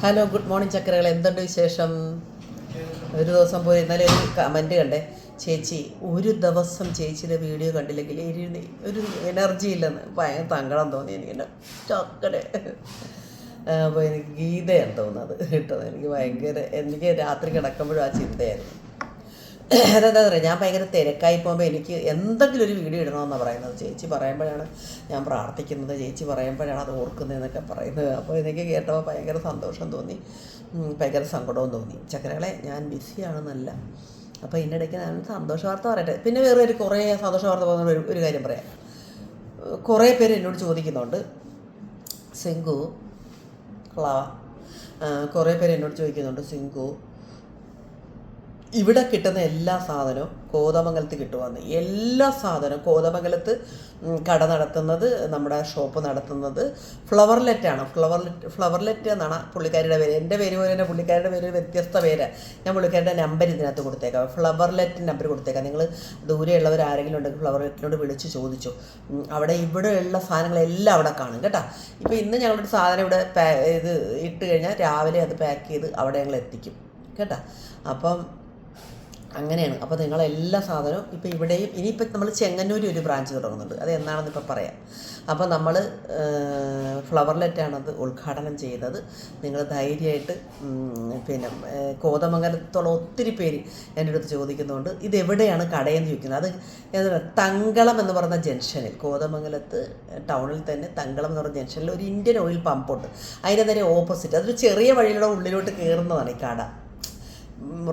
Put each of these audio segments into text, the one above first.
Hello good morning ചക്കരകൾ എന്തുണ്ട് വിശേഷം? ഒരു ദിവസം പോയി ഇന്നലെ ഒരു കമന്റ് കണ്ടേ. ചേച്ചി ഒരു ദിവസം ചേച്ചിയുടെ വീഡിയോ കണ്ടില്ലെങ്കിൽ ഒരു ഒരു എനർജി ഇല്ലെന്ന്. ഭയങ്കര തങ്കടം തോന്നി എനിക്ക്. ചക്കടെ അപ്പോൾ എനിക്ക് ഗീതയാണ് തോന്നുന്നത്. കിട്ടുന്നത് എനിക്ക് ഭയങ്കര എനിക്ക് രാത്രി കിടക്കുമ്പോഴും ആ ചിന്തയായിരുന്നു. അതെന്താ പറയുക ഞാൻ ഭയങ്കര തിരക്കായി പോകുമ്പോൾ എനിക്ക് എന്തെങ്കിലും ഒരു വീഡിയോ ഇടണമെന്നാണ് പറയുന്നത്. ചേച്ചി പറയുമ്പോഴാണ് ഞാൻ പ്രാർത്ഥിക്കുന്നത്. ചേച്ചി പറയുമ്പോഴാണ് അത് ഓർക്കുന്നതെന്നൊക്കെ പറയുന്നത്. അപ്പോൾ എനിക്ക് കേട്ടപ്പോൾ ഭയങ്കര സന്തോഷം തോന്നി. ഭയങ്കര സങ്കടവും തോന്നി. ചക്കരകളെ ഞാൻ ബിസിയാണെന്നല്ല അപ്പോൾ ഇതിന്റെ ഇടയ്ക്ക് ഞാൻ സന്തോഷ വാർത്ത പറയട്ടെ. പിന്നെ വേറെ ഒരു കുറേ സന്തോഷ വാർത്ത പോകുന്ന ഒരു ഒരു കാര്യം പറയാം. കുറേ പേര് എന്നോട് ചോദിക്കുന്നുണ്ട്. സിങ്കു ക്ലാവ കുറേ പേര് എന്നോട് ചോദിക്കുന്നുണ്ട്. സിങ്കു ഇവിടെ കിട്ടുന്ന എല്ലാ സാധനവും കോതമംഗലത്ത് കിട്ടുവാന്ന്. എല്ലാ സാധനവും കോതമംഗലത്ത് കട നടത്തുന്നത് നമ്മുടെ ഷോപ്പ് നടത്തുന്നത് ഫ്ലവർലെറ്റാണ്. ഫ്ലവർലെറ്റ് ഫ്ലവർലെറ്റ് എന്നാണ് പുള്ളിക്കാരിയുടെ പേര്. എന്റെ പേര് പോലെ തന്നെ പുള്ളിക്കാരുടെ പേര് വ്യത്യസ്ത പേര്. ഞാൻ പുള്ളിക്കാരുടെ നമ്പർ ഇതിനകത്ത് കൊടുത്തേക്കാം. ഫ്ലവർലെറ്റ് നമ്പർ കൊടുത്തേക്കാം. നിങ്ങൾ ദൂരെയുള്ളവർ ആരെങ്കിലും ഉണ്ടെങ്കിൽ ഫ്ലവർലെറ്റിനോട് വിളിച്ച് ചോദിച്ചു. അവിടെ ഇവിടെയുള്ള സാധനങ്ങളെല്ലാം അവിടെ കാണും കേട്ടോ. ഇപ്പോൾ ഇന്ന് ഞങ്ങളൊരു സാധനം ഇവിടെ ഇത് ഇട്ട് കഴിഞ്ഞാൽ രാവിലെ അത് പാക്ക് ചെയ്ത് അവിടെ ഞങ്ങൾ എത്തിക്കും കേട്ടോ. അപ്പം അങ്ങനെയാണ്. അപ്പോൾ നിങ്ങൾ എല്ലാ സാധനവും ഇപ്പോൾ ഇവിടെയും ഇനിയിപ്പോൾ നമ്മൾ ചെങ്ങന്നൂരിൽ ഒരു ബ്രാഞ്ച് തുടങ്ങുന്നുണ്ട്. അത് എന്നാണെന്ന് ഇപ്പോൾ പറയാം. അപ്പോൾ നമ്മൾ ഫ്ലവർലെറ്റാണത് ഉദ്ഘാടനം ചെയ്തത്. നിങ്ങൾ ധൈര്യമായിട്ട് പിന്നെ കോതമംഗലത്തുള്ള ഒത്തിരി പേര് എന്റെ അടുത്ത് ചോദിക്കുന്നുണ്ട്. ഇത് എവിടെയാണ് കടയെന്ന് ചോദിക്കുന്നത്. അത് തങ്കളം എന്ന് പറയുന്ന ജംഗ്ഷനിൽ കോതമംഗലത്ത് ടൗണിൽ തന്നെ തങ്കളം എന്ന് പറയുന്ന ജംഗ്ഷനിൽ ഒരു ഇന്ത്യൻ ഓയിൽ പമ്പുണ്ട്. അതിന്റെ നേരെ ഓപ്പോസിറ്റ്. അതൊരു ചെറിയ വഴിയിലൂടെ ഉള്ളിലോട്ട് കയറുന്നതാണ് ഈ കട.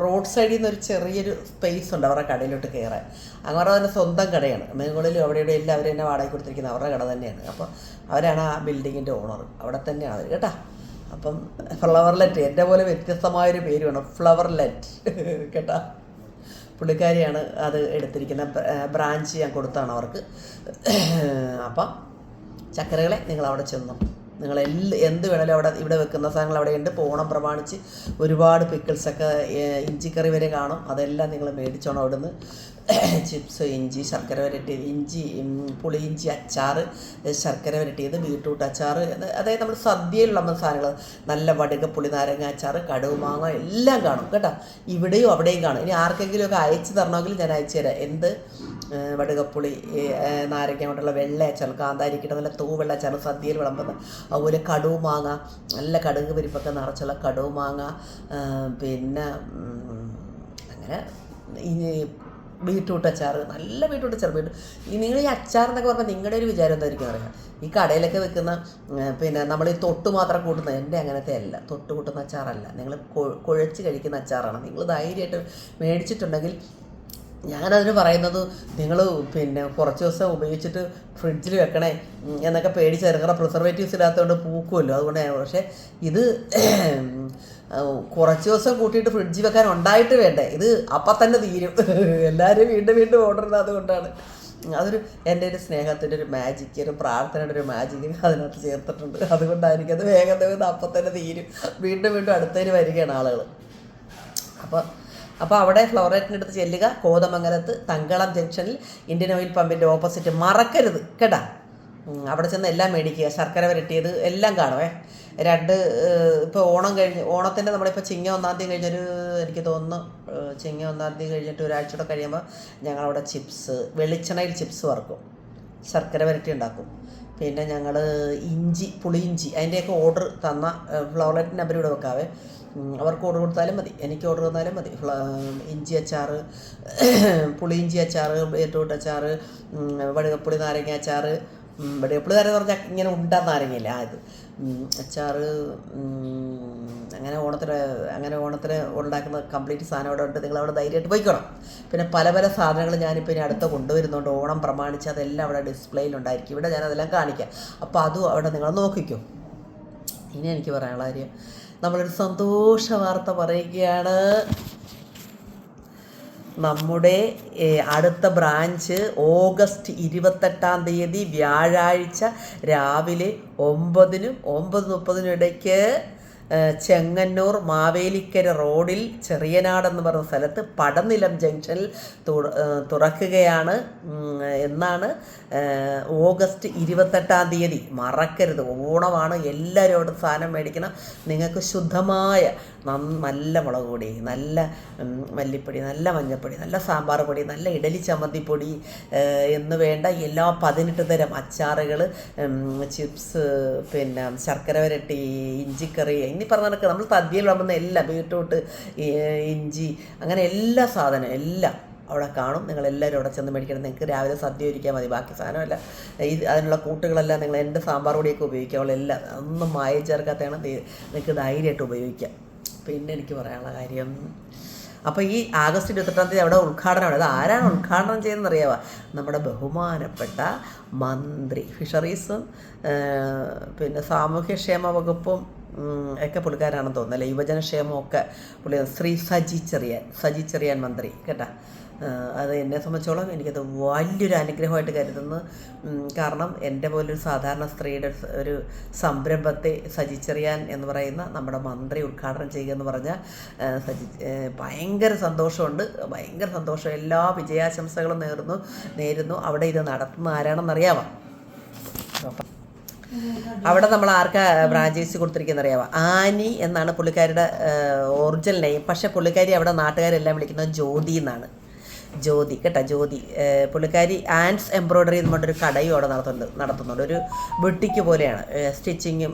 റോഡ് സൈഡിൽ നിന്ന് ഒരു ചെറിയൊരു സ്പേസ് ഉണ്ട് അവരുടെ കടയിലോട്ട് കയറാൻ. അങ്ങനെ തന്നെ സ്വന്തം കടയാണ്. മുകളിലും അവിടെ ഇവിടെ എല്ലാം അവർ തന്നെ വാടക കൊടുത്തിരിക്കുന്നത് അവരുടെ കട തന്നെയാണ്. അപ്പോൾ അവരാണ് ആ ബിൽഡിങ്ങിന്റെ ഓണർ അവിടെ തന്നെയാണ് അവർ കേട്ടോ? അപ്പം ഫ്ലവർലെറ്റ് എന്റെ പോലെ വ്യത്യസ്തമായൊരു പേര് വേണം. ഫ്ലവർലെറ്റ് കേട്ടാ? പുള്ളിക്കാരിയാണ് അത് എടുത്തിരിക്കുന്ന ബ്രാഞ്ച് ഞാൻ കൊടുത്താണ് അവർക്ക്. അപ്പം ചക്കരകളെ നിങ്ങൾ അവിടെ ചെന്നു. നിങ്ങൾ എല്ലാ എന്ത് വേണമെങ്കിലും അവിടെ ഇവിടെ വെക്കുന്ന സാധനങ്ങൾ അവിടെ ഉണ്ട്. ഇപ്പോൾ ഓണം പ്രമാണിച്ച് ഒരുപാട് പിക്കിൾസൊക്കെ ഇഞ്ചിക്കറി വരെ കാണും. അതെല്ലാം നിങ്ങൾ മേടിച്ചോണം അവിടുന്ന്. ചിപ്സ് ഇഞ്ചി ശർക്കര വരട്ടിയത്. ഇഞ്ചി പുളി ഇഞ്ചി അച്ചാർ ശർക്കര വരട്ടിയത് ബീട്രൂട്ട് അച്ചാർ അതായത് നമ്മൾ സദ്യയിലുള്ള സാധനങ്ങൾ. നല്ല വടുക പുളി നാരങ്ങ അച്ചാർ കടുവ് മാങ്ങ എല്ലാം കാണും കേട്ടോ. ഇവിടെയും അവിടെയും കാണും. ഇനി ആർക്കെങ്കിലും ഒക്കെ അയച്ചു തരണമെങ്കിൽ ഞാൻ അയച്ചു തരാം. എന്ത്? വടുകപ്പുളി നാരങ്ങ കൊണ്ടുള്ള വെള്ള അച്ചാർ കാന്താരിക്കിട്ട് നല്ല തൂവെള്ള അച്ചാർ സദ്യയിൽ വിളമ്പുന്ന അതുപോലെ കടുവ് മാങ്ങ നല്ല കടുക് പരിപ്പൊക്കെ നിറച്ചുള്ള കടുവ് മാങ്ങ പിന്നെ അങ്ങനെ ഈ ബീട്രൂട്ട് അച്ചാർ നല്ല ബീട്രൂട്ട് അച്ചാർ ബീട്രൂട്ട് നിങ്ങൾ ഈ അച്ചാർ എന്നൊക്കെ പറഞ്ഞാൽ നിങ്ങളുടെ ഒരു വിചാരം എന്തായിരിക്കും അറിയാം? ഈ കടയിലൊക്കെ വെക്കുന്ന പിന്നെ നമ്മൾ ഈ തൊട്ട് മാത്രം കൂട്ടുന്ന എന്റെ അങ്ങനത്തെ അല്ല തൊട്ട് കൂട്ടുന്ന അച്ചാറല്ല. നിങ്ങൾ കുഴച്ച് കഴിക്കുന്ന അച്ചാറാണ്. നിങ്ങൾ ധൈര്യമായിട്ട് മേടിച്ചിട്ടുണ്ടെങ്കിൽ ഞാനതിന് പറയുന്നത് നിങ്ങൾ പിന്നെ കുറച്ച് ദിവസം ഉപയോഗിച്ചിട്ട് ഫ്രിഡ്ജിൽ വെക്കണേ. എന്നൊക്കെ പേടിച്ച് ഇറങ്ങുന്ന പ്രിസർവേറ്റീവ്സ് ഇല്ലാത്തതുകൊണ്ട് പൂക്കുമല്ലോ അതുകൊണ്ട് പക്ഷേ ഇത് കുറച്ച് ദിവസം കൂട്ടിയിട്ട് ഫ്രിഡ്ജിൽ വെക്കാൻ ഉണ്ടായിട്ട് വേണ്ടേ? ഇത് അപ്പം തന്നെ തീരും. എല്ലാവരും വീണ്ടും വീണ്ടും ഓർഡർ ഇടുന്നത് അതുകൊണ്ടാണ് അതൊരു എന്റെ ഒരു സ്നേഹത്തിന്റെ ഒരു മാജിക്ക് ഒരു പ്രാർത്ഥനയുടെ ഒരു മാജിക്ക് അതിനകത്ത് ചേർത്തിട്ടുണ്ട്. അതുകൊണ്ടായിരിക്കും അത് വേഗം വേഗം അപ്പം തന്നെ തീരും. വീണ്ടും വീണ്ടും അടുത്തതിന് വരികയാണ് ആളുകൾ അപ്പോൾ അപ്പോൾ അവിടെ ഫ്ലോറേറ്റിന്റെ അടുത്ത് ചെല്ലുക. കോതമംഗലത്ത് തങ്കളം ജംഗ്ഷനിൽ ഇന്ത്യൻ ഓയിൽ പമ്പിന്റെ ഓപ്പോസിറ്റ്. മറക്കരുത്. കേട്ടാ? അവിടെ ചെന്ന് എല്ലാം മേടിക്കുക. ശർക്കര വരട്ടിയത് എല്ലാം കാണുമേ രണ്ട് ഇപ്പോൾ ഓണം കഴിഞ്ഞ് ഓണത്തിന്റെ നമ്മളിപ്പോൾ ചിങ്ങ ഒന്നാം തീയതി കഴിഞ്ഞൊരു എനിക്ക് തോന്നുന്നു ചിങ്ങ ഒന്നാം തീയതി കഴിഞ്ഞിട്ട് ഒരാഴ്ചയോടെ കഴിയുമ്പോൾ ഞങ്ങളവിടെ ചിപ്സ് വെളിച്ചെണ്ണയിൽ ചിപ്സ് വറക്കും. ശർക്കര വരട്ടി ഉണ്ടാക്കും. പിന്നെ ഞങ്ങൾ ഇഞ്ചി പുളിയിഞ്ചി അതിന്റെയൊക്കെ ഓർഡർ തന്ന ഫ്ലോററ്റ് നമ്പർ ഇവിടെ വെക്കാവേ. അവർക്ക് ഓർഡർ കൊടുത്താലും മതി. എനിക്ക് ഓർഡർ തന്നാലും മതി. ഇഞ്ചി അച്ചാർ ഇഞ്ചി അച്ചാർ ബീറ്റ്റൂട്ട് അച്ചാർ വടുകപ്പുളി നാരങ്ങ അച്ചാർ വടുകപ്പുളി നാരങ്ങ പറഞ്ഞാൽ ഇങ്ങനെ ഉണ്ടാ നാരങ്ങയില്ല ആ ഇത്. അച്ചാർ അങ്ങനെ ഓണത്തിന് അങ്ങനെ ഓണത്തിന് ഉണ്ടാക്കുന്ന കംപ്ലീറ്റ് സാധനം അവിടെ ഉണ്ട്. നിങ്ങൾ അവിടെ ധൈര്യമായിട്ട് പോയിക്കണം. പിന്നെ പല പല സാധനങ്ങൾ ഞാനിപ്പോൾ ഇനി അടുത്ത കൊണ്ടുവരുന്നുണ്ട്. ഓണം പ്രമാണിച്ച് അതെല്ലാം അവിടെ ഡിസ്പ്ലേയിലുണ്ടായിരിക്കും ഇവിടെ ഞാൻ അതെല്ലാം കാണിക്കാം. അപ്പോൾ അതും അവിടെ നിങ്ങൾ നോക്കിക്കോ. ഇനി എനിക്ക് പറയാനുള്ള കാര്യം നമ്മളൊരു സന്തോഷ വാർത്ത പറയുകയാണ്. നമ്മുടെ അടുത്ത ബ്രാഞ്ച് ഓഗസ്റ്റ് ഇരുപത്തെട്ടാം തീയതി വ്യാഴാഴ്ച രാവിലെ ഒമ്പതിനും ഒമ്പത് മുപ്പതിനും ഇടയ്ക്ക് ചെങ്ങന്നൂർ മാവേലിക്കര റോഡിൽ ചെറിയനാട് എന്ന് പറയുന്ന സ്ഥലത്ത് പടനിലം ജംഗ്ഷനിൽ തുറക്കുകയാണ്. എന്നാണ് ഓഗസ്റ്റ് ഇരുപത്തെട്ടാം തീയതി. മറക്കരുത്. ഓണമാണ്. എല്ലാവരോടും സാധനം മേടിക്കണം. നിങ്ങൾക്ക് ശുദ്ധമായ നല്ല മുളക് പൊടി നല്ല മല്ലിപ്പൊടി നല്ല മഞ്ഞൾപ്പൊടി നല്ല സാമ്പാർ പൊടി നല്ല ഇഡലി ചമ്മന്തിപ്പൊടി എന്ന് വേണ്ട എല്ലാ പതിനെട്ട് തരം അച്ചാറുകൾ ചിപ്സ് പിന്നെ ശർക്കര വരട്ടി ഇഞ്ചിക്കറി ഇനി പറഞ്ഞ കണക്ക് നമ്മൾ സദ്യയിൽ വിളമ്പുന്ന എല്ലാം ബീട്രൂട്ട് ഇഞ്ചി അങ്ങനെ എല്ലാ സാധനവും എല്ലാം അവിടെ കാണും. നിങ്ങളെല്ലാവരും അവിടെ ചെന്ന് മേടിക്കണം. നിങ്ങൾക്ക് രാവിലെ സദ്യ ഒരുക്കിയാൽ മതി. ബാക്കി സാധനമല്ല ഈ അതിനുള്ള കൂട്ടുകളെല്ലാം നിങ്ങൾ എന്റെ സാമ്പാർ പൊടിയൊക്കെ ഉപയോഗിക്കാവുള്ള എല്ലാം ഒന്നും മായം ചേർക്കാത്തതാണ് നിങ്ങൾക്ക് ധൈര്യമായിട്ട് ഉപയോഗിക്കാം പിന്നെ എനിക്ക് പറയാനുള്ള കാര്യം അപ്പോൾ ഈ ആഗസ്റ്റ് ഇരുപത്തെട്ടാം തീയതി അവിടെ ഉദ്ഘാടനമാണ് അത് ആരാണ് ഉദ്ഘാടനം ചെയ്യുന്നത് അറിയാവുക നമ്മുടെ ബഹുമാനപ്പെട്ട മന്ത്രി ഫിഷറീസും പിന്നെ സാമൂഹ്യക്ഷേമ വകുപ്പും ഒക്കെ പുള്ളിക്കാരാണെന്ന് തോന്നുന്നു. അല്ലേ? യുവജനക്ഷേമമൊക്കെ പുള്ളി ശ്രീ സജി ചെറിയാൻ സജി ചെറിയാൻ മന്ത്രി കേട്ടാ? അത് എന്നെ സംബന്ധിച്ചോളം എനിക്കത് വലിയൊരു അനുഗ്രഹമായിട്ട് കരുതുന്നു. കാരണം എന്റെ പോലൊരു സാധാരണ സ്ത്രീയുടെ ഒരു സംരംഭത്തെ സജിച്ചെറിയാൻ എന്ന് പറയുന്ന നമ്മുടെ മന്ത്രി ഉദ്ഘാടനം ചെയ്യുക എന്ന് പറഞ്ഞാൽ സജി ഭയങ്കര സന്തോഷമുണ്ട്. ഭയങ്കര സന്തോഷം. എല്ലാ വിജയാശംസകളും നേരുന്നു നേരുന്നു. അവിടെ ഇത് നടത്തുന്ന ആരാണെന്നറിയാമോ അവിടെ നമ്മൾ ആർക്കാ ബ്രാഞ്ചേഴ്സ് കൊടുത്തിരിക്കുന്നത് അറിയാമോ ആനി എന്നാണ് പുള്ളിക്കാരിയുടെ ഒറിജിനൽ നെയിം പക്ഷെ പുള്ളിക്കാരി അവിടെ നാട്ടുകാരെല്ലാം വിളിക്കുന്നത് ജ്യോതി എന്നാണ്. ജ്യോതി കേട്ടോ ജ്യോതി. പുള്ളിക്കാരി ആൻഡ്സ് എംബ്രോയ്ഡറി എന്ന് പറഞ്ഞൊരു കടയും അവിടെ നടത്തുന്നുണ്ട് നടത്തുന്നുണ്ട്. ഒരു ബെട്ടിക്ക് പോലെയാണ്. സ്റ്റിച്ചിങ്ങും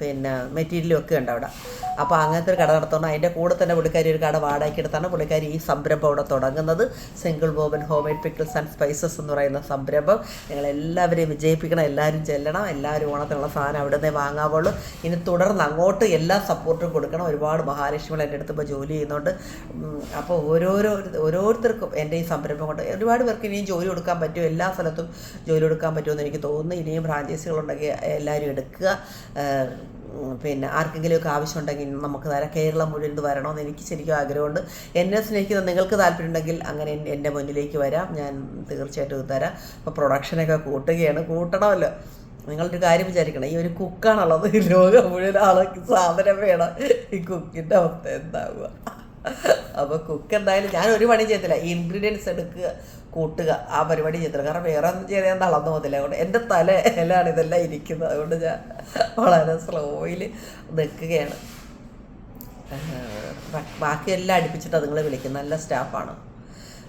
പിന്നെ മെറ്റീരിയലും ഒക്കെ ഉണ്ട് അവിടെ. അപ്പോൾ അങ്ങനത്തെ ഒരു കട നടത്തുന്നു അതിന്റെ കൂടെ തന്നെ പുള്ളിക്കാരി ഒരു കട വാടകയ്ക്ക് എടുത്താണ് പുള്ളിക്കാരി ഈ സംരംഭം അവിടെ തുടങ്ങുന്നത്. Single Boban home made pickles and spices എന്ന് പറയുന്ന സംരംഭം. നിങ്ങൾ എല്ലാവരെയും വിജയിപ്പിക്കണം എല്ലാവരും ചെല്ലണം എല്ലാവരും ഓണത്തിനുള്ള സാധനം അവിടെ നിന്നേ വാങ്ങാവുള്ളൂ. ഇനി തുടർന്ന് അങ്ങോട്ട് എല്ലാ സപ്പോർട്ടും കൊടുക്കണം. ഒരുപാട് മഹാലക്ഷ്മികൾ എന്റെ അടുത്ത് ഇപ്പോൾ ജോലി ചെയ്യുന്നുണ്ട്. അപ്പോൾ ഓരോരോ ഓരോരുത്തർക്കും എന്റെ ഈ സംരംഭം കൊണ്ട് ഒരുപാട് പേർക്ക് ഇനിയും ജോലി കൊടുക്കാൻ പറ്റും. എല്ലാ സ്ഥലത്തും ജോലി കൊടുക്കാൻ പറ്റുമെന്ന് എനിക്ക് തോന്നുന്നു. ഇനിയും ഫ്രാഞ്ചൈസികളുണ്ടെങ്കിൽ എല്ലാവരും എടുക്കുക. പിന്നെ ആർക്കെങ്കിലുമൊക്കെ ആവശ്യമുണ്ടെങ്കിൽ നമുക്ക് തരാം. കേരളം മുഴുവൻ വരണമെന്ന് എനിക്ക് ശരിക്കും ആഗ്രഹമുണ്ട്. എന്നെ സ്നേഹിക്കുന്ന നിങ്ങൾക്ക് താല്പര്യമുണ്ടെങ്കിൽ അങ്ങനെ എൻ- എന്റെ മുന്നിലേക്ക് വരാം. ഞാൻ തീർച്ചയായിട്ടും ഇത് തരാം. അപ്പോൾ പ്രൊഡക്ഷനൊക്കെ കൂട്ടുകയാണ്. കൂട്ടണമല്ലോ. നിങ്ങളൊരു കാര്യം വിചാരിക്കണം. ഈ ഒരു കുക്കാണുള്ളത് ലോകം മുഴുവൻ ആൾക്ക് സാധനം വേണം. ഈ കുക്കിന്റെ അവസ്ഥ എന്താവുക? അപ്പോൾ കുക്ക് എന്തായാലും ഞാൻ ഒരു പണി ചെയ്തില്ല ഇൻഗ്രീഡിയൻസ് എടുക്കുക കൂട്ടുക ആ പരിപാടി ചെയ്തില്ല കാരണം വേറെ ഒന്നും ചെയ്ത് ഞാൻ തളർന്നു പോകത്തില്ല. അതുകൊണ്ട് എന്റെ എല്ലാം ഇതെല്ലാം ഇരിക്കുന്നത്. അതുകൊണ്ട് ഞാൻ വളരെ സ്ലോയിൽ നിൽക്കുകയാണ്. ബാക്കിയെല്ലാം അടുപ്പിച്ചിട്ട് അതുങ്ങളെ വിളിക്കും നല്ല സ്റ്റാഫാണ്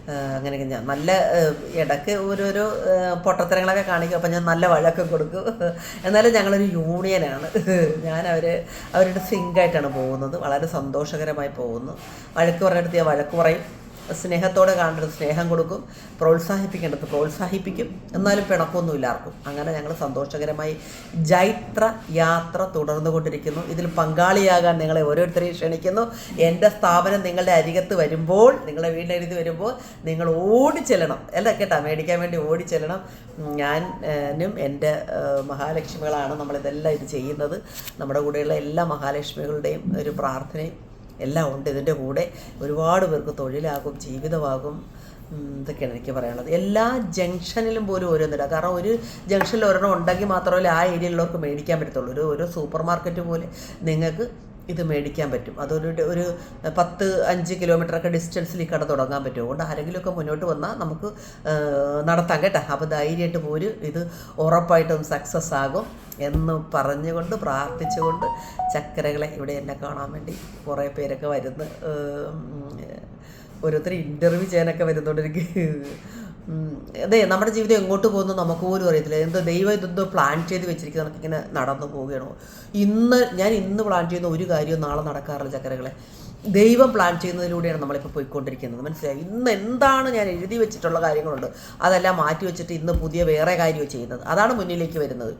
അങ്ങനെയൊക്കെ ഞാൻ നല്ല ഇടയ്ക്ക് ഓരോരോ പൊട്ടത്തരങ്ങളൊക്കെ കാണിക്കും. അപ്പം ഞാൻ നല്ല വഴക്കം കൊടുക്കും. എന്നാലും ഞങ്ങളൊരു യൂണിയനാണ്. ഞാൻ അവർ അവരുടെ സിങ്കായിട്ടാണ് പോകുന്നത്. വളരെ സന്തോഷകരമായി പോകുന്നു. വഴക്ക് പറഞ്ഞെടുത്ത് ഞാൻ വഴക്ക് പറയും. സ്നേഹത്തോടെ കാണേണ്ടത് സ്നേഹം കൊടുക്കും പ്രോത്സാഹിപ്പിക്കേണ്ടത് പ്രോത്സാഹിപ്പിക്കും. എന്നാലും പിണക്കൊന്നുമില്ല ആർക്കും. അങ്ങനെ ഞങ്ങൾ സന്തോഷകരമായി ജൈത്ര യാത്ര തുടർന്നു കൊണ്ടിരിക്കുന്നു. ഇതിൽ പങ്കാളിയാകാൻ നിങ്ങളെ ഓരോരുത്തരെയും ക്ഷണിക്കുന്നു. എന്റെ സ്ഥാപനം നിങ്ങളുടെ അരികത്ത് വരുമ്പോൾ നിങ്ങളെ വീടിനരികത്ത് വരുമ്പോൾ നിങ്ങൾ ഓടിച്ചെല്ലണം. അല്ല കേട്ടാ മേടിക്കാൻ വേണ്ടി ഓടിച്ചെല്ലണം. ഞാനും എന്റെ മഹാലക്ഷ്മികളാണ് നമ്മളിതെല്ലാം ഇത് ചെയ്യുന്നത്. നമ്മുടെ കൂടെയുള്ള എല്ലാ മഹാലക്ഷ്മികളുടെയും ഒരു പ്രാർത്ഥനയും എല്ലാം ഉണ്ട്. ഇതിന്റെ കൂടെ ഒരുപാട് പേർക്ക് തൊഴിലാകും ജീവിതമാകും. ഇതൊക്കെയാണ് എനിക്ക് പറയാനുള്ളത്. എല്ലാ ജംഗ്ഷനിലും പോലും ഓരോന്നില്ല കാരണം ഒരു ജംഗ്ഷനിൽ ഒരെണ്ണം ഉണ്ടെങ്കിൽ മാത്രമല്ല ആ ഏരിയയിലുള്ളവർക്ക് മേടിക്കാൻ പറ്റത്തുള്ളൂ. ഒരു ഓരോ സൂപ്പർ മാർക്കറ്റ് പോലെ നിങ്ങൾക്ക് ഇത് മേടിക്കാൻ പറ്റും. അതൊരു ഒരു പത്ത് അഞ്ച് കിലോമീറ്ററൊക്കെ ഡിസ്റ്റൻസിൽ ഈ കട തുടങ്ങാൻ പറ്റും. അതുകൊണ്ട് ആരെങ്കിലുമൊക്കെ മുന്നോട്ട് വന്നാൽ നമുക്ക് നടത്താം കേട്ടോ. അപ്പോൾ ധൈര്യമായിട്ട് പോര്. ഇത് ഉറപ്പായിട്ടും സക്സസ് ആകും എന്ന് പറഞ്ഞുകൊണ്ട് പ്രാർത്ഥിച്ചുകൊണ്ട് ചക്കരകളെ ഇവിടെ എന്നെ കാണാൻ വേണ്ടി കുറേ പേരൊക്കെ വരുന്ന. ഓരോരുത്തർ ഇന്റർവ്യൂ ചെയ്യാനൊക്കെ വരുന്നുണ്ട് എനിക്ക് അതെ നമ്മുടെ ജീവിതം എങ്ങോട്ട് പോകുന്നു നമുക്ക് പോലും അറിയത്തില്ല. എന്തോ ദൈവം ഇതെന്തോ പ്ലാൻ ചെയ്ത് വെച്ചിരിക്കുന്ന ഇങ്ങനെ നടന്നു പോവുകയാണോ. ഇന്ന് ഞാൻ ഇന്ന് പ്ലാൻ ചെയ്യുന്ന ഒരു കാര്യവും നാളെ നടക്കാറില്ല ചക്കരകളെ. ദൈവം പ്ലാൻ ചെയ്യുന്നതിലൂടെയാണ് നമ്മളിപ്പോൾ പോയിക്കൊണ്ടിരിക്കുന്നത്. മനസ്സിലായി? ഇന്ന് എന്താണ് ഞാൻ എഴുതി വെച്ചിട്ടുള്ള കാര്യങ്ങളുണ്ട്. അതെല്ലാം മാറ്റി വെച്ചിട്ട് ഇന്ന് പുതിയ വേറെ കാര്യമോ ചെയ്യുന്നത്. അതാണ് മുന്നിലേക്ക് വരുന്നത്.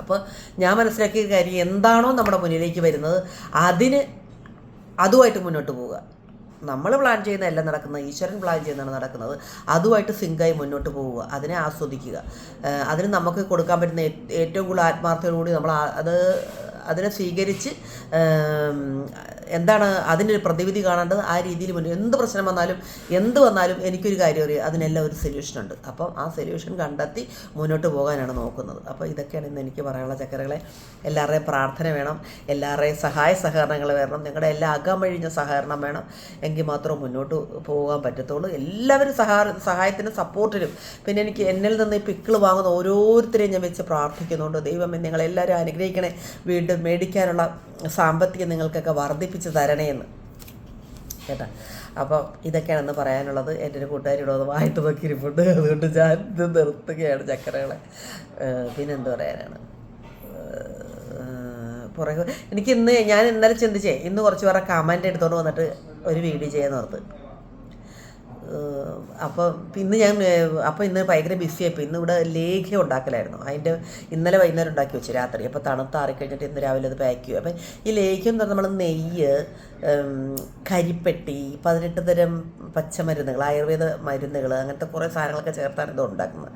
അപ്പോൾ ഞാൻ മനസ്സിലാക്കിയ കാര്യം എന്താണോ നമ്മുടെ മുന്നിലേക്ക് വരുന്നത് അതിന് അതുമായിട്ട് മുന്നോട്ട് പോവുക. നമ്മൾ പ്ലാൻ ചെയ്യുന്ന എല്ലാം നടക്കുന്നത് ഈശ്വരൻ പ്ലാൻ ചെയ്യുന്നതാണ് നടക്കുന്നത്. അതുമായിട്ട് സിങ്കായി മുന്നോട്ട് പോവുക അതിനെ ആസ്വദിക്കുക. അതിന് നമുക്ക് കൊടുക്കാൻ പറ്റുന്ന ഏറ്റവും കൂടുതൽ ആത്മാർത്ഥതയോടുകൂടി നമ്മൾ അത് അതിനെ സ്വീകരിച്ച് എന്താണ് അതിനൊരു പ്രതിവിധി കാണേണ്ടത്? ആ രീതിയിൽ മുന്നിൽ എന്ത് പ്രശ്നം വന്നാലും എന്ത് വന്നാലും എനിക്കൊരു കാര്യം അറിയാം. അതിനെല്ലാം ഒരു സൊല്യൂഷൻ ഉണ്ട്. അപ്പം ആ സൊല്യൂഷൻ കണ്ടെത്തി മുന്നോട്ട് പോകാനാണ് നോക്കുന്നത്. അപ്പോൾ ഇതൊക്കെയാണ് ഇന്ന് എനിക്ക് പറയാനുള്ള ചക്കരകളെ. എല്ലാവരുടെയും പ്രാർത്ഥന വേണം. എല്ലാവരുടെയും സഹായ സഹകരണങ്ങൾ വരണം. നിങ്ങളുടെ എല്ലാ അകമഴിഞ്ഞ സഹകരണം വേണം. എങ്കിൽ മാത്രം മുന്നോട്ട് പോകാൻ പറ്റത്തുള്ളൂ. എല്ലാവരും സഹാ സഹായത്തിനും സപ്പോർട്ടിനും. പിന്നെ എനിക്ക് എന്നിൽ നിന്ന് ഈ പിക്കിൾ വാങ്ങുന്ന ഓരോരുത്തരെയും ഞാൻ വെച്ച് പ്രാർത്ഥിക്കുന്നുണ്ട്. ദൈവം നിങ്ങളെല്ലാവരും അനുഗ്രഹിക്കണേ. വീണ്ടും മേടിക്കാനുള്ള സാമ്പത്തികം നിങ്ങൾക്കൊക്കെ വർദ്ധിപ്പിച്ച് തരണേ എന്ന് കേട്ടാ? അപ്പം ഇതൊക്കെയാണെന്ന് പറയാനുള്ളത് എന്റെ ഒരു കൂട്ടുകാരിയുടെ ഒന്ന് വായിട്ട് നോക്കി ഇരിപ്പുണ്ട് അതുകൊണ്ട് ഞാൻ ഇത് നിർത്തുകയാണ് ചക്കരകളെ. പിന്നെന്ത് പറയാനാണ്? പുറകെ എനിക്ക് ഇന്ന് ഞാൻ ഇന്നലെ ചിന്തിച്ചേ ഇന്ന് കുറച്ച് പേരെ കമന്റ് എടുത്തോണ്ട് വന്നിട്ട് ഒരു വീഡിയോ ചെയ്യാൻ ഓർത്ത്. അപ്പോൾ ഇന്ന് ഞാൻ അപ്പോൾ ഇന്ന് ഭയങ്കര ബിസി ആയിപ്പോൾ ഇന്ന് ഇവിടെ ലേഖ്യം ഉണ്ടാക്കലായിരുന്നു. അതിന്റെ ഇന്നലെ വൈകുന്നേരം ഉണ്ടാക്കി വെച്ചു രാത്രി. അപ്പോൾ തണുത്താറി കഴിഞ്ഞിട്ട് ഇന്ന് രാവിലെ അത് പാക്ക് ചെയ്യും. അപ്പം ഈ ലേഖ്യം എന്ന് പറഞ്ഞാൽ നമ്മൾ നെയ്യ് കരിപ്പെട്ടി പതിനെട്ട് തരം പച്ചമരുന്നുകൾ ആയുർവേദ മരുന്നുകൾ അങ്ങനത്തെ കുറേ സാധനങ്ങളൊക്കെ ചേർത്താണ് ഇത് ഉണ്ടാക്കുന്നത്.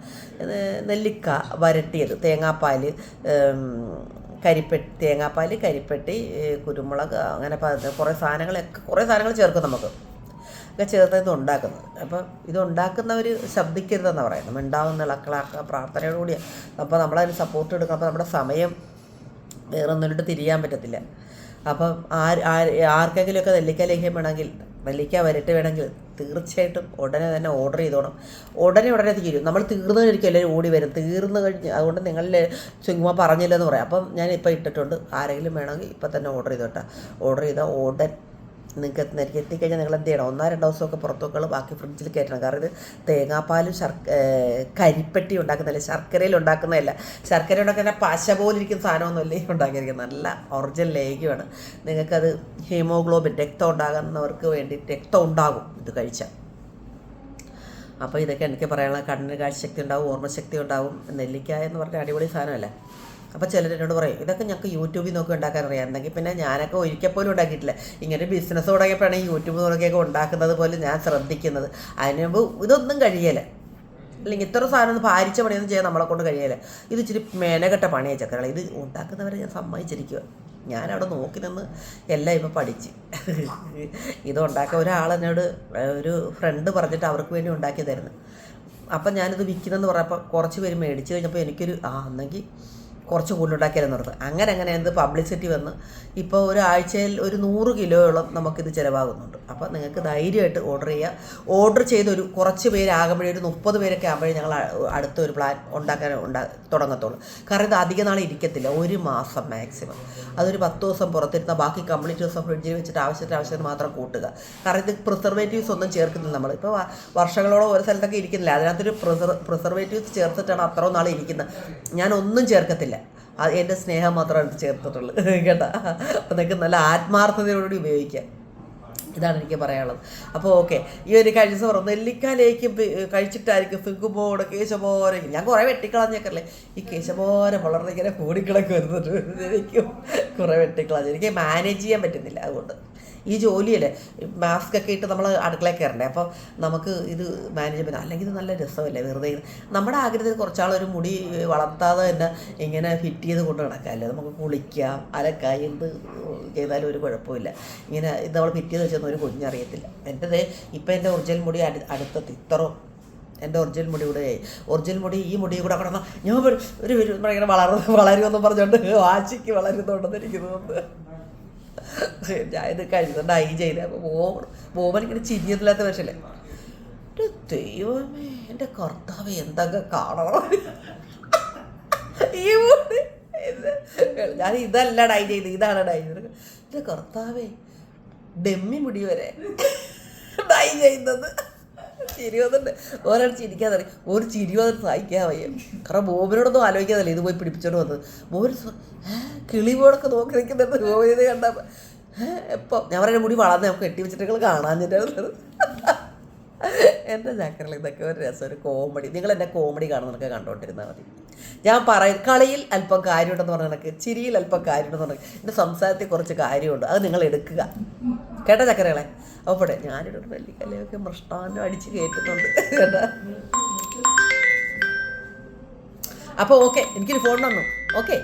നെല്ലിക്ക വരട്ടിയത് തേങ്ങാപ്പാൽ കരിപ്പെട്ടി തേങ്ങാപ്പാൽ കരിപ്പെട്ടി കുരുമുളക് അങ്ങനെ കുറേ സാധനങ്ങളൊക്കെ കുറേ സാധനങ്ങൾ ചേർക്കും നമുക്ക്. ഒക്കെ ചേർത്ത് ഇത് ഉണ്ടാക്കുന്നത്. അപ്പോൾ ഇതുണ്ടാക്കുന്നവർ ശബ്ദിക്കരുതെന്ന് പറയുന്നത്. ഉണ്ടാവുന്ന ഇളക്കളാക്കുക പ്രാർത്ഥനയോടുകൂടി അപ്പോൾ നമ്മളതിന് സപ്പോർട്ട് എടുക്കുക അപ്പോൾ നമ്മുടെ സമയം വേറെ ഒന്നിട്ട് തിരിയാൻ പറ്റത്തില്ല. അപ്പം ആര് ആർക്കെങ്കിലുമൊക്കെ നെല്ലിക്ക ലേഖ്യം വേണമെങ്കിൽ നെല്ലിക്ക വരട്ട് വേണമെങ്കിൽ തീർച്ചയായിട്ടും ഉടനെ തന്നെ ഓർഡർ ചെയ്തോണം. ഉടനെ ഉടനെ തീരും. നമ്മൾ തീർന്നതിരിക്കും എല്ലാവരും ഓടി വരും. തീർന്നു കഴിഞ്ഞ് അതുകൊണ്ട് നിങ്ങളിൽ ചുമ്മാ പറഞ്ഞില്ലെന്ന് പറയാം. അപ്പം ഞാൻ ഇപ്പോൾ ഇട്ടിട്ടുണ്ട്. ആരെങ്കിലും വേണമെങ്കിൽ ഇപ്പം തന്നെ ഓർഡർ ചെയ്തോട്ടാ. ഓർഡർ ചെയ്താൽ ഉടൻ നിങ്ങൾക്ക് എത്തിക്കഴിഞ്ഞാൽ നിങ്ങൾ എന്ത് ചെയ്യണം ഒന്നോ രണ്ടോ ദിവസമൊക്കെ പുറത്തൊക്കെ ബാക്കി ഫ്രിഡ്ജിൽ കയറ്റണം കാരണം ഇത് തേങ്ങാപ്പാലും കരിപ്പെട്ടി ഉണ്ടാക്കുന്നതല്ല? ശർക്കരയിൽ ഉണ്ടാക്കുന്നതല്ല. ശർക്കര ഉണ്ടാക്കുന്ന പശ പോലിരിക്കുന്ന സാധനമൊന്നുമല്ല ഉണ്ടാക്കിയിരിക്കുന്നത്? നല്ല ഒറിജിനൽ ലേഖ്യമാണ് നിങ്ങൾക്കത് ഹീമോഗ്ലോബിൻ രക്തം ഉണ്ടാകുന്നവർക്ക് വേണ്ടി രക്തം ഉണ്ടാകും ഇത് കഴിച്ചാൽ. അപ്പോൾ ഇതൊക്കെ എനിക്ക് പറയാനുള്ള കണ്ണിന് കാഴ്ചശക്തി ഉണ്ടാവും ഓർമ്മശക്തി ഉണ്ടാവും. നെല്ലിക്ക എന്ന് പറഞ്ഞ അടിപൊളി സാധനമല്ലേ? അപ്പോൾ ചിലർ എന്നോട് പറയും ഇതൊക്കെ ഞങ്ങൾക്ക് യൂട്യൂബിൽ നോക്കി ഉണ്ടാക്കാൻ അറിയാം എന്നെങ്കിൽ പിന്നെ ഞാനൊക്കെ ഒരിക്കൽ പോലും ഉണ്ടാക്കിയിട്ടില്ല. ഇങ്ങനെ ബിസിനസ് തുടങ്ങിയപ്പോഴാണ് ഈ യൂട്യൂബ് തുടങ്ങിയൊക്കെ ഉണ്ടാക്കുന്നത് പോലും ഞാൻ ശ്രദ്ധിക്കുന്നത്. അതിന് മുമ്പ് ഇതൊന്നും കഴിയല്ല അല്ലെങ്കിൽ ഇത്ര സാധനം ഒന്ന് ഭാരിച്ച പണിയൊന്നും ചെയ്യാൻ നമ്മളെ കൊണ്ട് കഴിയല. ഇത് ഇച്ചിരി മേനകെട്ട പണിയാണ് ചക്കരകൾ ഇത് ഉണ്ടാക്കുന്നവരെ ഞാൻ സമ്മതിച്ചിരിക്കുക ഞാനവിടെ നോക്കി നിന്ന് എല്ലാം ഇപ്പം പഠിച്ച്. ഇത് ഉണ്ടാക്കിയ ഒരാളെന്നോട് ഒരു ഫ്രണ്ട് പറഞ്ഞിട്ട് അവർക്ക് വേണ്ടി ഉണ്ടാക്കി തരുന്നു അപ്പം ഞാനിത് വിൽക്കുന്നെന്ന് പറഞ്ഞപ്പോൾ കുറച്ച് പേര് മേടിച്ച് കഴിഞ്ഞപ്പോൾ എനിക്കൊരു ആ എന്നെങ്കിൽ കുറച്ച് കൂടുതലുണ്ടാക്കിയാലെന്ന് പറഞ്ഞത്. അങ്ങനെ അങ്ങനെ എന്ത് പബ്ലിസിറ്റി വന്ന് ഇപ്പോൾ ഒരാഴ്ചയിൽ ഒരു നൂറ് കിലോയോളം നമുക്കിത് ചിലവാകുന്നുണ്ട്. അപ്പോൾ നിങ്ങൾക്ക് ധൈര്യമായിട്ട് ഓർഡർ ചെയ്യുക ഓർഡർ ചെയ്തൊരു കുറച്ച് പേരാകുമ്പോഴേ ഒരു മുപ്പത് പേരൊക്കെ ആകുമ്പോഴേ ഞങ്ങൾ അടുത്ത ഒരു പ്ലാൻ ഉണ്ടാക്കാൻ ഉണ്ടാ തുടങ്ങത്തുള്ളൂ. കാരണം ഇത് അധിക നാൾ ഇരിക്കത്തില്ല. ഒരു മാസം മാക്സിമം അതൊരു പത്ത് ദിവസം പുറത്തിരുന്ന ബാക്കി കംപ്ലീറ്റ് ദിവസം ഫ്രിഡ്ജിൽ വെച്ചിട്ട് ആവശ്യത്തിന് ആവശ്യത്തിന് മാത്രം കൂട്ടുക. കാരണം ഇത് പ്രിസർവേറ്റീവ്സ് ഒന്നും ചേർക്കുന്നില്ല നമ്മൾ ഇപ്പോൾ വർഷങ്ങളോളം ഒരു സ്ഥലത്തൊക്കെ ഇരിക്കുന്നില്ല. അതിനകത്തൊരു പ്രിസർ പ്രിസർവേറ്റീവ്സ് ചേർത്തിട്ടാണ് അത്രയും നാൾ ഇരിക്കുന്നത് ഞാൻ ഒന്നും ചേർക്കത്തില്ല. എന്റെ സ്നേഹം മാത്രമാണ് ഇത് ചേർത്തിട്ടുള്ളൂ. കേട്ടോ? അപ്പം നിങ്ങൾക്ക് നല്ല ആത്മാർത്ഥതയോടുകൂടി ഉപയോഗിക്കാം ഇതാണ് എനിക്ക് പറയാനുള്ളത്. അപ്പോൾ ഓക്കെ ഈ ഒരു ദിവസം പറഞ്ഞു നെല്ലിക്കാലേക്ക് കഴിച്ചിട്ടായിരിക്കും ഫിഗുബോട് കേശപോരെ ഞാൻ കുറേ വെട്ടിക്കളഞ്ഞേക്കല്ലേ. ഈ കേശപോരെ വളർന്നിങ്ങനെ ഇങ്ങനെ കൂടിക്കിടക്ക് വരുന്നുണ്ട് എനിക്കും കുറേ വെട്ടിക്കളഞ്ഞു. എനിക്ക് മാനേജ് ചെയ്യാൻ പറ്റുന്നില്ല അതുകൊണ്ട്. ഈ ജോലിയല്ലേ? മാസ്ക് ഒക്കെ ഇട്ട് നമ്മൾ അടുക്കളയിൽ കയറണ്ടേ? അപ്പോൾ നമുക്ക് ഇത് മാനേജ്മെന്റ് അല്ലെങ്കിൽ ഇത് നല്ല രസമല്ലേ? വെറുതെ നമ്മുടെ ആഗ്രഹത്തിൽ കുറച്ചാൾ ഒരു മുടി വളർത്താതെ തന്നെ ഇങ്ങനെ ഫിറ്റ് ചെയ്ത് കൊണ്ട് നടക്കാമല്ലേ നമുക്ക് കുളിക്കാം അലക്കാം എന്ത് ചെയ്താലും ഒരു കുഴപ്പമില്ല. ഇങ്ങനെ ഇത് നമ്മൾ ഫിറ്റ് ചെയ്ത് വെച്ചൊന്നും ഒരു കുഞ്ഞറിയത്തില്ല. എന്റെത് ഇപ്പം എന്റെ ഒറിജിനൽ മുടി അടു അടുത്തത്ത് ഇത്രോ. എന്റെ ഒറിജിനൽ മുടി ആയി. ഒറിജിനൽ മുടി ഈ മുടി കൂടെ കിടന്ന ഞാൻ ഒരു ഒരു ഇങ്ങനെ വളർന്ന് വളരുമെന്ന് പറഞ്ഞുകൊണ്ട് വാശിക്ക് വളരുന്നുണ്ടെന്ന് എനിക്ക് തോന്നുന്നു. ഞാൻ ഇത് ഡൈ ചെയ്ത അപ്പോൾ ബോബൻ ബോബൻ ഇങ്ങനെ ചിരിയത്തില്ലാത്ത പക്ഷല്ലേ ദൈവമേ എന്റെ കർത്താവ് എന്തൊക്കെ കാണണം. ഈ ഞാൻ ഇതല്ല ഡൈ ചെയ്ത് ഇതാണ് ഡൈ ചെയ്തത് എന്റെ കർത്താവേ ഡെമ്മി മുടി വരെ ഡൈ ചെയ്യുന്നത് ചിരി വന്നിട്ട് ഒരാൾ ചിരിക്കാൻ പറയും ഒരു ചിരി വന്നിട്ട് വയ്യ. കാരണം ബോബിനോടൊന്നും ആലോചിക്കാതല്ലേ ഇത് പോയി പിടിപ്പിച്ചോണ്ട് വന്നത്. ബോബിന് കിളിപോടൊക്കെ കിളി പോടൊക്കെ നോക്കി നിൽക്കുന്നുണ്ട് ബോബിനെ കണ്ടപ്പോൾ എപ്പോൾ ഞാൻ പറയുന്ന മുടി വളർന്ന് നമുക്ക് കെട്ടി വെച്ചിട്ട് കാണാഞ്ഞിട്ടാണ് എന്റെ ചാക്കറിൽ ഇതൊക്കെ ഒരു രസം ഒരു കോമഡി. നിങ്ങൾ എന്റെ കോമഡി കാണുന്നതൊക്കെ കണ്ടുകൊണ്ടിരുന്നാൽ മതി. ഞാൻ പറയും കളിയിൽ അല്പം കാര്യമുണ്ടെന്ന് പറഞ്ഞ കണക്ക് ചിരിയിൽ അല്പം കാര്യമുണ്ടെന്ന് പറഞ്ഞ എന്റെ സംസാരത്തിൽ കുറച്ച് കാര്യമുണ്ട് അത് നിങ്ങൾ എടുക്കുക. കേട്ടോ ചക്കരകളെ? അപ്പോൾ പോട്ടെ ഞാനിവിടെ ഒരു നെല്ലിക്കലയൊക്കെ മൃഷ്ടാനം അടിച്ച് കയറ്റുന്നുണ്ട് കേട്ടാ? അപ്പോൾ ഓക്കെ എനിക്കൊരു ഫോൺ വന്നു. ഓക്കെ